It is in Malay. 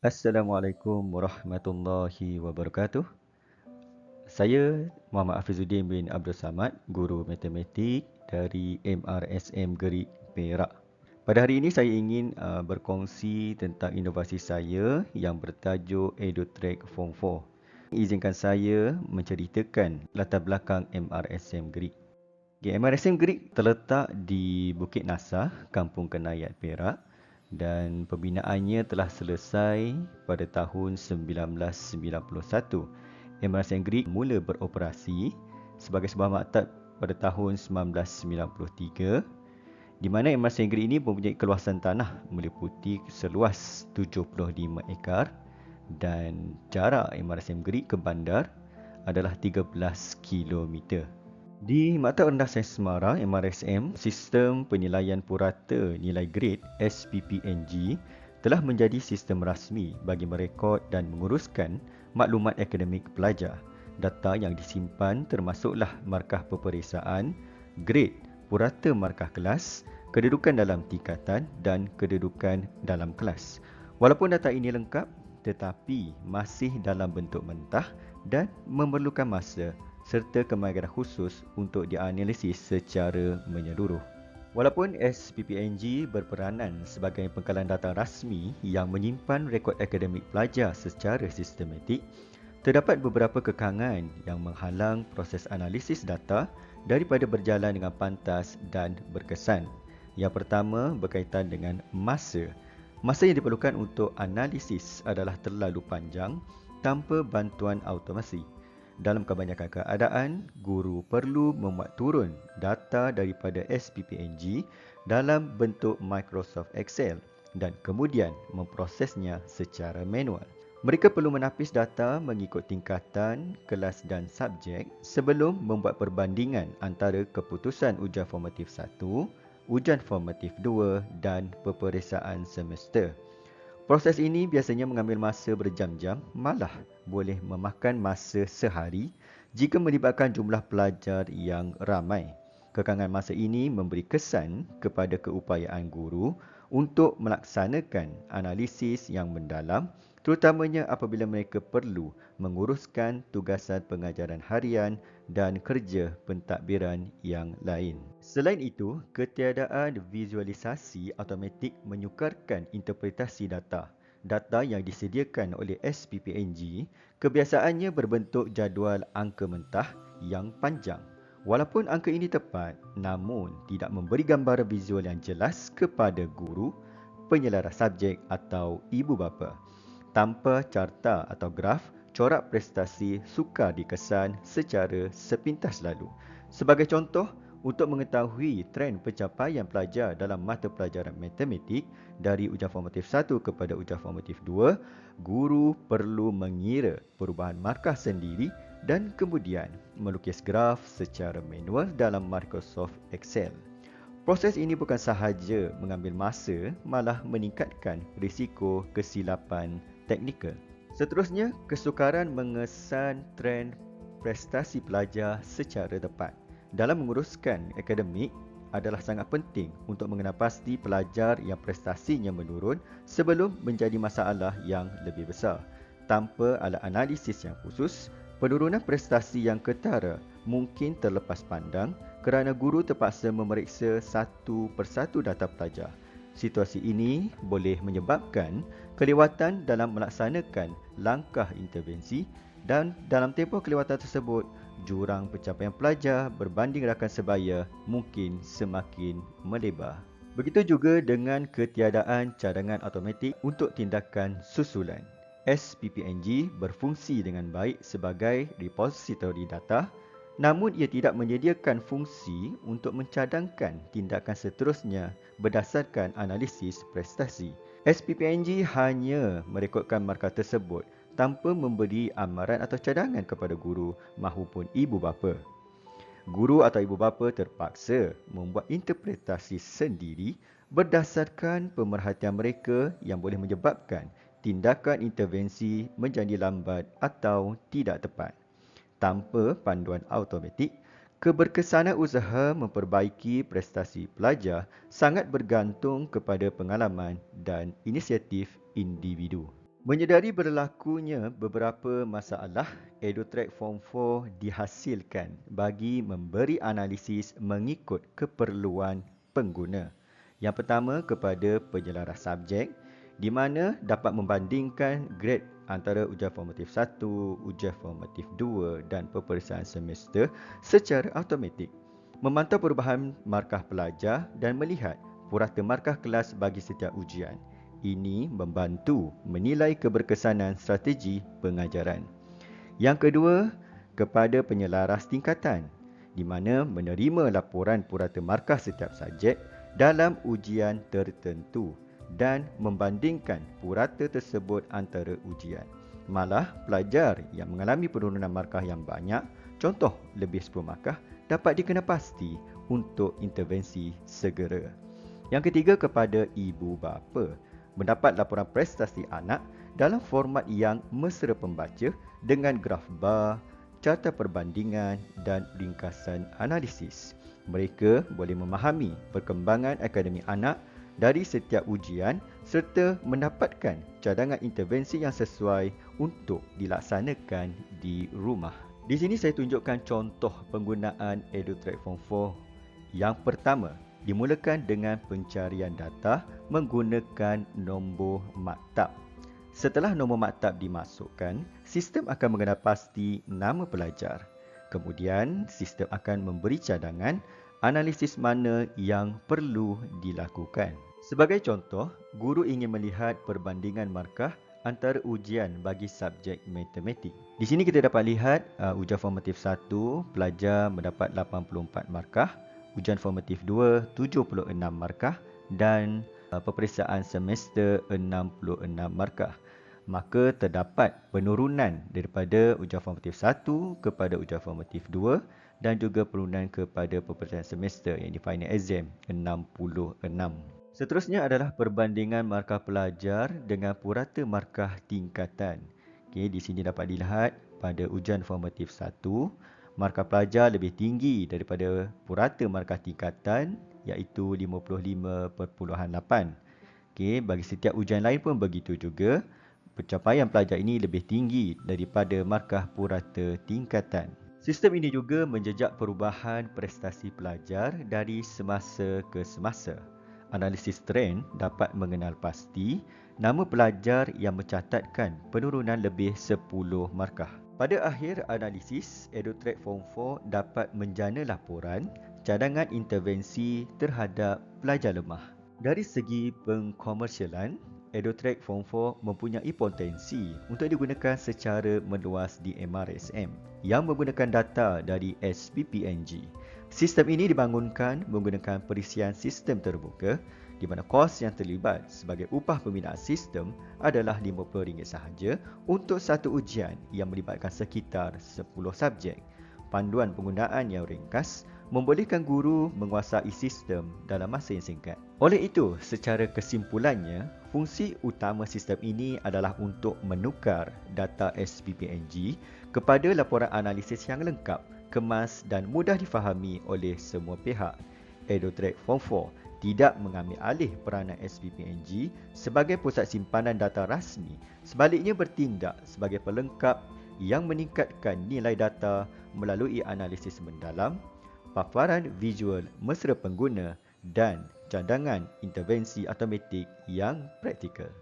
Assalamualaikum warahmatullahi wabarakatuh. Saya Muhammad Hafizuddin bin Abdul Samad, guru matematik dari MRSM Gerik Perak. Pada hari ini saya ingin uh, berkongsi tentang inovasi saya yang bertajuk EduTrack Form 4. Izinkan saya menceritakan latar belakang MRSM Gerik. Okay, MRSM Gerik terletak di Bukit Nasah, Kampung Kenayat Perak dan pembinaannya telah selesai pada tahun 1991. MRSM Greek mula beroperasi sebagai sebuah maktab pada tahun 1993 di mana MRSM Greek ini mempunyai keluasan tanah meliputi seluas 75 ekar dan jarak MRSM Greek ke bandar adalah 13 kilometer. Di Maktab Rendah Sains Semara MRSM, sistem penilaian purata nilai grade SPPNG telah menjadi sistem rasmi bagi merekod dan menguruskan maklumat akademik pelajar. Data yang disimpan termasuklah markah peperiksaan, grade, purata markah kelas, kedudukan dalam tingkatan dan kedudukan dalam kelas. Walaupun data ini lengkap, tetapi masih dalam bentuk mentah dan memerlukan masa serta kemahiran khusus untuk dianalisis secara menyeluruh. Walaupun SPPNG berperanan sebagai pengkalan data rasmi yang menyimpan rekod akademik pelajar secara sistematik, terdapat beberapa kekangan yang menghalang proses analisis data daripada berjalan dengan pantas dan berkesan. Yang pertama berkaitan dengan masa. Masa yang diperlukan untuk analisis adalah terlalu panjang tanpa bantuan automasi. Dalam kebanyakan keadaan, guru perlu memuat turun data daripada SPPNG dalam bentuk Microsoft Excel dan kemudian memprosesnya secara manual. Mereka perlu menapis data mengikut tingkatan, kelas dan subjek sebelum membuat perbandingan antara keputusan ujian formatif 1, ujian formatif 2 dan peperiksaan semester. Proses ini biasanya mengambil masa berjam-jam, malah boleh memakan masa sehari jika melibatkan jumlah pelajar yang ramai. Kekangan masa ini memberi kesan kepada keupayaan guru untuk melaksanakan analisis yang mendalam terutamanya apabila mereka perlu menguruskan tugasan pengajaran harian dan kerja pentadbiran yang lain. Selain itu, ketiadaan visualisasi automatik menyukarkan interpretasi data. Data yang disediakan oleh SPPNG kebiasaannya berbentuk jadual angka mentah yang panjang. Walaupun angka ini tepat, namun tidak memberi gambaran visual yang jelas kepada guru, penyelaras subjek atau ibu bapa. Tanpa carta atau graf, corak prestasi sukar dikesan secara sepintas lalu. Sebagai contoh, untuk mengetahui trend pencapaian pelajar dalam mata pelajaran matematik dari ujian formatif 1 kepada ujian formatif 2, guru perlu mengira perubahan markah sendiri dan kemudian melukis graf secara manual dalam Microsoft Excel. Proses ini bukan sahaja mengambil masa, malah meningkatkan risiko kesilapan teknikal. Seterusnya, kesukaran mengesan trend prestasi pelajar secara tepat dalam menguruskan akademik adalah sangat penting untuk mengenal pasti pelajar yang prestasinya menurun sebelum menjadi masalah yang lebih besar. Tanpa alat analisis yang khusus, penurunan prestasi yang ketara mungkin terlepas pandang kerana guru terpaksa memeriksa satu persatu data pelajar. Situasi ini boleh menyebabkan kelewatan dalam melaksanakan langkah intervensi dan dalam tempoh kelewatan tersebut jurang pencapaian pelajar berbanding rakan sebaya mungkin semakin melebar. Begitu juga dengan ketiadaan cadangan automatik untuk tindakan susulan. SPPNG berfungsi dengan baik sebagai repository data namun ia tidak menyediakan fungsi untuk mencadangkan tindakan seterusnya berdasarkan analisis prestasi. SPPNG hanya merekodkan markah tersebut tanpa memberi amaran atau cadangan kepada guru mahupun ibu bapa. Guru atau ibu bapa terpaksa membuat interpretasi sendiri berdasarkan pemerhatian mereka yang boleh menyebabkan tindakan intervensi menjadi lambat atau tidak tepat. Tanpa panduan automatik, keberkesanan usaha memperbaiki prestasi pelajar sangat bergantung kepada pengalaman dan inisiatif individu. Menyedari berlakunya beberapa masalah, EduTrack Form 4 dihasilkan bagi memberi analisis mengikut keperluan pengguna. Yang pertama kepada penyelaras subjek di mana dapat membandingkan grade antara ujian formatif 1, ujian formatif 2 dan peperiksaan semester secara automatik. Memantau perubahan markah pelajar dan melihat purata markah kelas bagi setiap ujian. Ini membantu menilai keberkesanan strategi pengajaran. Yang kedua, kepada penyelaras tingkatan di mana menerima laporan purata markah setiap subjek dalam ujian tertentu dan membandingkan purata tersebut antara ujian. Malah, pelajar yang mengalami penurunan markah yang banyak, contoh lebih 10 markah, dapat dikena pasti untuk intervensi segera. Yang ketiga kepada ibu bapa mendapat laporan prestasi anak dalam format yang mesra pembaca dengan graf bar, carta perbandingan dan ringkasan analisis. Mereka boleh memahami perkembangan akademik anak dari setiap ujian serta mendapatkan cadangan intervensi yang sesuai untuk dilaksanakan di rumah. Di sini saya tunjukkan contoh penggunaan EduTrack Form 4. Yang pertama, dimulakan dengan pencarian data menggunakan nombor maktab. Setelah nombor maktab dimasukkan, sistem akan mengenal pasti nama pelajar. Kemudian, sistem akan memberi cadangan analisis mana yang perlu dilakukan. Sebagai contoh, guru ingin melihat perbandingan markah antara ujian bagi subjek matematik. Di sini kita dapat lihat uh, ujian formatif 1, pelajar mendapat 84 markah ujian formatif 2 76 markah dan uh, peperiksaan semester 66 markah maka terdapat penurunan daripada ujian formatif 1 kepada ujian formatif 2 dan juga penurunan kepada peperiksaan semester yang di final exam 66 seterusnya adalah perbandingan markah pelajar dengan purata markah tingkatan okey di sini dapat dilihat pada ujian formatif 1 markah pelajar lebih tinggi daripada purata markah tingkatan iaitu 55.8. Okey, bagi setiap ujian lain pun begitu juga. Pencapaian pelajar ini lebih tinggi daripada markah purata tingkatan. Sistem ini juga menjejak perubahan prestasi pelajar dari semasa ke semasa. Analisis trend dapat mengenal pasti nama pelajar yang mencatatkan penurunan lebih 10 markah. Pada akhir analisis, EduTrack Form 4 dapat menjana laporan cadangan intervensi terhadap pelajar lemah. Dari segi pengkomersialan, EduTrack Form 4 mempunyai potensi untuk digunakan secara meluas di MRSM yang menggunakan data dari SPPNG. Sistem ini dibangunkan menggunakan perisian sistem terbuka di mana kos yang terlibat sebagai upah pembinaan sistem adalah RM50 sahaja untuk satu ujian yang melibatkan sekitar 10 subjek. Panduan penggunaan yang ringkas membolehkan guru menguasai sistem dalam masa yang singkat. Oleh itu, secara kesimpulannya, fungsi utama sistem ini adalah untuk menukar data SPPNG kepada laporan analisis yang lengkap, kemas dan mudah difahami oleh semua pihak. EduTrack Form 4 tidak mengambil alih peranan SPPNG sebagai pusat simpanan data rasmi, sebaliknya bertindak sebagai pelengkap yang meningkatkan nilai data melalui analisis mendalam, paparan visual mesra pengguna dan cadangan intervensi automatik yang praktikal.